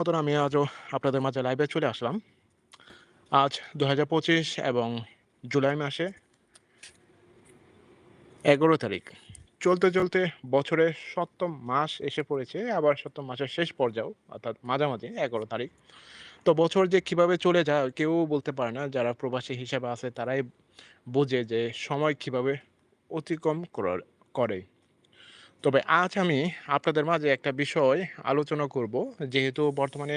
মতন আমি আজও আপনাদের মাঝে লাইভে চলে আসলাম। আজ দু হাজার পঁচিশ এবং জুলাই মাসে এগারো তারিখ। চলতে চলতে বছরের সপ্তম মাস এসে পড়েছে, আবার সপ্তম মাসের শেষ পর্যায়েও অর্থাৎ মাঝামাঝি এগারো তারিখ। তো বছর যে কীভাবে চলে যায়, কেউ বলতে পারে না, যারা প্রবাসী হিসেবে আছে তারাই বোঝে যে সময় কীভাবে অতিক্রম করে। তবে আজ আমি আপনাদের মাঝে একটা বিষয় আলোচনা করব। যেহেতু বর্তমানে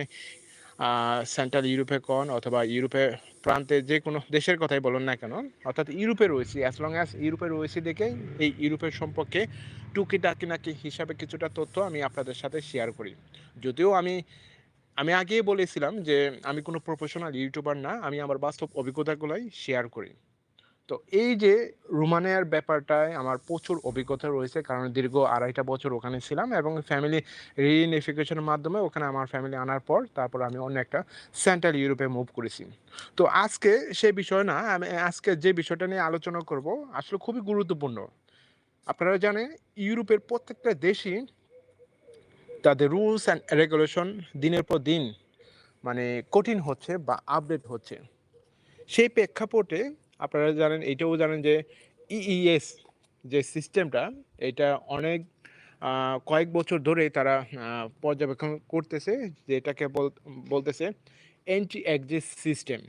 সেন্ট্রাল ইউরোপে কন অথবা ইউরোপে প্রান্তে যে কোনো দেশের কথাই বলুন না কেন, অর্থাৎ ইউরোপে রয়েছি অ্যাজ লং অ্যাজ ইউরোপে রয়েছি দেখেই এই ইউরোপের সম্পর্কে টুকিটাকি নাকি হিসাবে কিছুটা তথ্য আমি আপনাদের সাথে শেয়ার করি। যদিও আমি আমি আগেই বলেছিলাম যে আমি কোনো প্রফেশনাল ইউটিউবার না, আমি আমার বাস্তব অভিজ্ঞতাগুলোই শেয়ার করি। তো এই যে রোমানিয়ার ব্যাপারটায় আমার প্রচুর অভিজ্ঞতা রয়েছে, কারণ দীর্ঘ আড়াইটা বছর ওখানে ছিলাম এবং ফ্যামিলি রিইউনিফিকেশনের মাধ্যমে ওখানে আমার ফ্যামিলি আনার পর তারপর আমি অন্য একটা সেন্ট্রাল ইউরোপে মুভ করেছি। তো আজকে সেই বিষয় না, আমি আজকে যে বিষয়টা নিয়ে আলোচনা করব আসলে খুবই গুরুত্বপূর্ণ। আপনারা জানেন, ইউরোপের প্রত্যেকটা দেশই তাদের রুলস অ্যান্ড রেগুলেশন দিনের পর দিন মানে কঠিন হচ্ছে বা আপডেট হচ্ছে। সেই প্রেক্ষাপটে আপনারা জানেন, এটাও জানেন যে ইইএস যে সিস্টেমটা, এটা অনেক কয়েক বছর ধরে তারা পর্যবেক্ষণ করতেছে, যেটাকে বল- বলতেছে অ্যান্টি এক্সিস সিস্টেম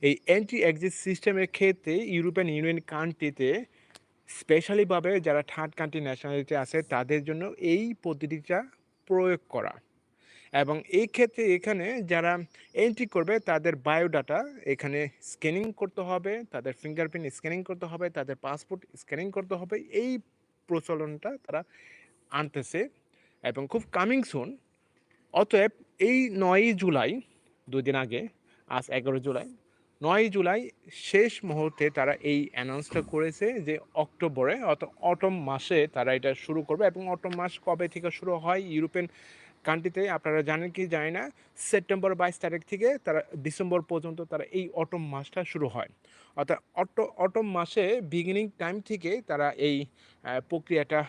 এই অ্যান্টি এক্সিস সিস্টেমের ক্ষেত্রে ইউরোপিয়ান ইউনিয়ন কান্ট্রিতে স্পেশালিভাবে যারা থার্ড কান্ট্রি ন্যাশনালিটি আছে, তাদের জন্য এই পদ্ধতিটা প্রয়োগ করা। এবং এই ক্ষেত্রে এখানে যারা এন্ট্রি করবে, তাদের বায়োডাটা এখানে স্ক্যানিং করতে হবে, তাদের ফিঙ্গারপ্রিন্ট স্ক্যানিং করতে হবে, তাদের পাসপোর্ট স্ক্যানিং করতে হবে। এই প্রচলনটা তারা আনতেছে এবং খুব কামিং সুন অতএব এই নয়ই জুলাই দুদিন আগে, আজ এগারো জুলাই নয় জুলাই শেষ মুহূর্তে তারা এই অ্যানাউন্সটা করেছে যে অক্টোবরে অর্থাৎ অটম মাসে তারা এটা শুরু করবে। এবং অটম মাস কবে থেকে শুরু হয়? ইউরোপিয়ান কান্ট্রিতে, আপনারা জানেন কি জানি না, সেপ্টেম্বর বাইশ তারিখ থেকে তারা ডিসেম্বর পর্যন্ত তারা এই অটম মাসটা শুরু হয়। অর্থাৎ অটো, অটম মাসে বিগিনিং টাইম থেকে তারা এই প্রক্রিয়াটা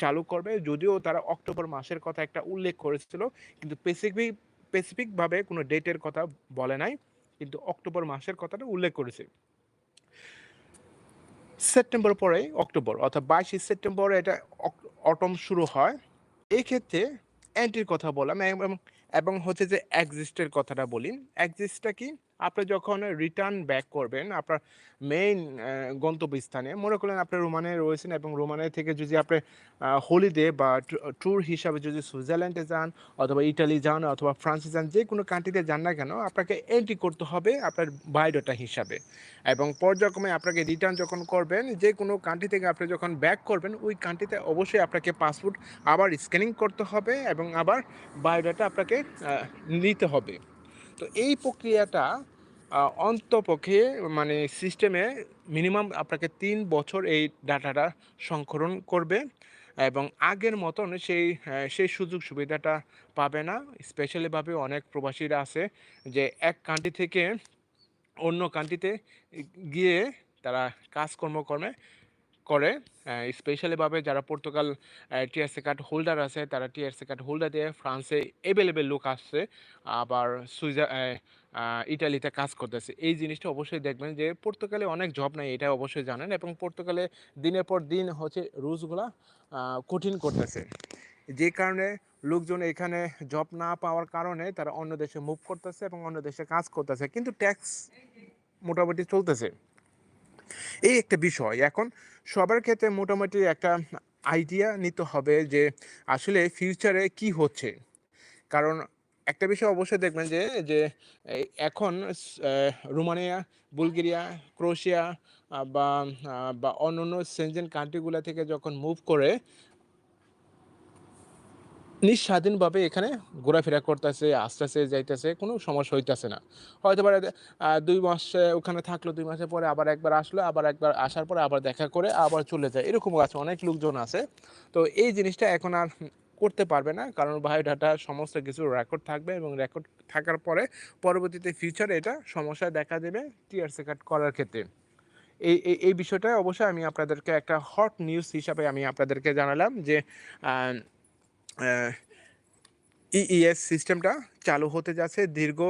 চালু করবে। যদিও তারা অক্টোবর মাসের কথা একটা উল্লেখ করেছিল, কিন্তু স্পেসিফিক স্পেসিফিকভাবে কোনো ডেটের কথা বলে নাই, কিন্তু অক্টোবর মাসের কথাটা উল্লেখ করেছে। সেপ্টেম্বর পরে অক্টোবর, অর্থাৎ বাইশে সেপ্টেম্বর এটা অটম শুরু হয়। এই ক্ষেত্রে অ্যান্টির কথা বললাম এবং হচ্ছে যে অ্যাক্সিস্টের কথাটা বলি। এক্সিস্টটা কি? আপনি যখন রিটার্ন ব্যাক করবেন, আপনার মেইন গন্তব্যস্থানে, মনে করলেন আপনি রোমানে রয়েছেন এবং রোমানে থেকে যদি আপনি হলিডে বা ট্যুর হিসাবে যদি সুইজারল্যান্ডে যান অথবা ইটালি যান অথবা ফ্রান্সে যান, যে কোনো কান্ট্রিতে যান না কেন, আপনাকে এন্ট্রি করতে হবে আপনার বায়োডাটা হিসাবে। এবং পর্যায়ক্রমে আপনাকে রিটার্ন যখন করবেন, যে কোনো কান্ট্রি থেকে আপনি যখন ব্যাক করবেন, ওই কান্ট্রিতে অবশ্যই আপনাকে পাসপোর্ট আবার স্ক্যানিং করতে হবে এবং আবার বায়োডাটা আপনাকে নিতে হবে। তো এই প্রক্রিয়াটা অন্তপক্ষে মানে সিস্টেমে মিনিমাম আপনাকে তিন বছর এই ডাটাটা সংকলন করবে এবং আগের মতন সেই সেই সুযোগ সুবিধাটা পাবে না। স্পেশালিভাবে অনেক প্রবাসীরা আছে যে এক কান্ট্রি থেকে অন্য কান্ট্রিতে গিয়ে তারা কাজকর্ম কর্মে করে স্পেশালিভাবে যারা পর্তুগাল টিআরসি কার্ড হোল্ডার আছে, তারা টিআরসি কার্ড হোল্ডার দিয়ে ফ্রান্সে এভেলেবেল লোক আসছে, আবার সুইজার ইটালিতে কাজ করতেছে। এই জিনিসটা অবশ্যই দেখবেন যে পর্তুগালে অনেক জব নাই, এটা অবশ্যই জানেন এবং পর্তুগালে দিনের পর দিন হচ্ছে রুলসগুলা কঠিন করতেছে। যে কারণে লোকজন এখানে জব না পাওয়ার কারণে তারা অন্য দেশে মুভ করতেছে এবং অন্য দেশে কাজ করতেছে, কিন্তু ট্যাক্স মোটামুটি চলতেছে। এই একটা বিষয়। এখন সবার ক্ষেত্রে মোটামুটি একটা আইডিয়া নিতে হবে যে, আসলে ফিউচারে কি হচ্ছে? কারণ একটা বিষয় অবশ্যই দেখবেন যে যে এখন রোমানিয়া, বুলগেরিয়া, ক্রোয়েশিয়া বা বা অন্য অন্য সেনজেন কান্ট্রিগুলো থেকে যখন মুভ করে নিঃস্বাধীনভাবে এখানে ঘোরাফেরা করতেছে, আসতেছে, যাইতেছে, কোনো সমস্যা হইতেছে না। হয়তো পারে দুই মাস ওখানে থাকল, দুই মাসের পরে আবার একবার আসলো, আবার একবার আসার পরে আবার দেখা করে আবার চলে যায়। এরকম আছে, অনেক লোকজন আছে। তো এই জিনিসটা এখন আর করতে পারবে না, কারণ বায়োডাটা সমস্ত কিছু রেকর্ড থাকবে এবং রেকর্ড থাকার পরে পরবর্তীতে ফিউচারে এটা সমস্যা দেখা দেবে টিআরসি কার্ড করার ক্ষেত্রে। এই, এই- বিষয়টা অবশ্যই আমি আপনাদেরকে একটা হট নিউজ হিসাবে আমি আপনাদেরকে জানালাম যে ইইএস সিস্টেমটা চালু হতে যাচ্ছে দীর্ঘ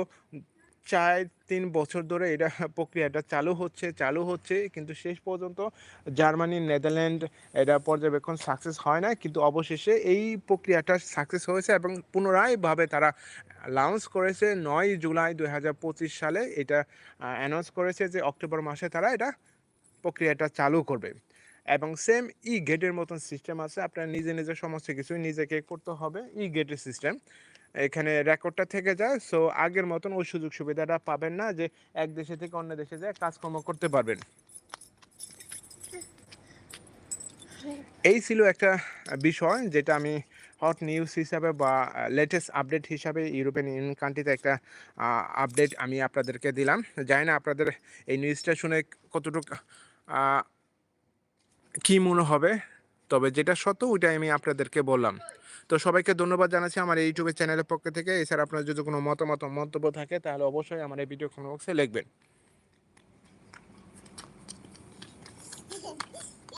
৪-৩ বছর ধরে এটা প্রক্রিয়াটা চালু হচ্ছে, চালু হচ্ছে কিন্তু শেষ পর্যন্ত জার্মানি, নেদারল্যান্ড এটা পর্যবেক্ষণ সাকসেস হয় নাই। কিন্তু অবশেষে এই প্রক্রিয়াটা সাকসেস হয়েছে এবং পুনরায়ভাবে তারা লঞ্চ করেছে ৯ জুলাই ২০২৫ সালে এটা অ্যানাউন্স করেছে যে অক্টোবর মাসে তারা এটা প্রক্রিয়াটা চালু করবে। এবং সেম ই-গেটের মতন সিস্টেম আছে। আপনার নিজে, নিজে সমস্ত কিছুই নিজেকে করতে হবে। ই-গেটের সিস্টেম। এখানে রেকর্ডটা থেকে যায়। সো আগের মতন ওই সুযোগ সুবিধাটা পাবেন না যে এক দেশে থেকে অন্য দেশে যায় কাজকর্ম করতে পারবেন। এই ছিল একটা বিষয় যেটা আমি হট নিউজ হিসাবে বা লেটেস্ট আপডেট হিসাবে ইউরোপিয়ান ইউনিয়ন কান্ট্রিতে একটা আপডেট আমি আপনাদেরকে দিলাম। জানি না আপনাদের এই নিউজটা শুনে কতটুক কি মনে হবে? তবে যেটা সত্য, ওইটাই আমি আপনাদেরকে বললাম। তো সবাইকে ধন্যবাদ জানাচ্ছি আমার ইউটিউবের ইউটিউব চ্যানেলের পক্ষ থেকে। এছাড়া আপনার যদি কোনো মতামত, মন্তব্য থাকে, তাহলে অবশ্যই আমার এই ভিডিও কমেন্ট বক্সে লিখবেন।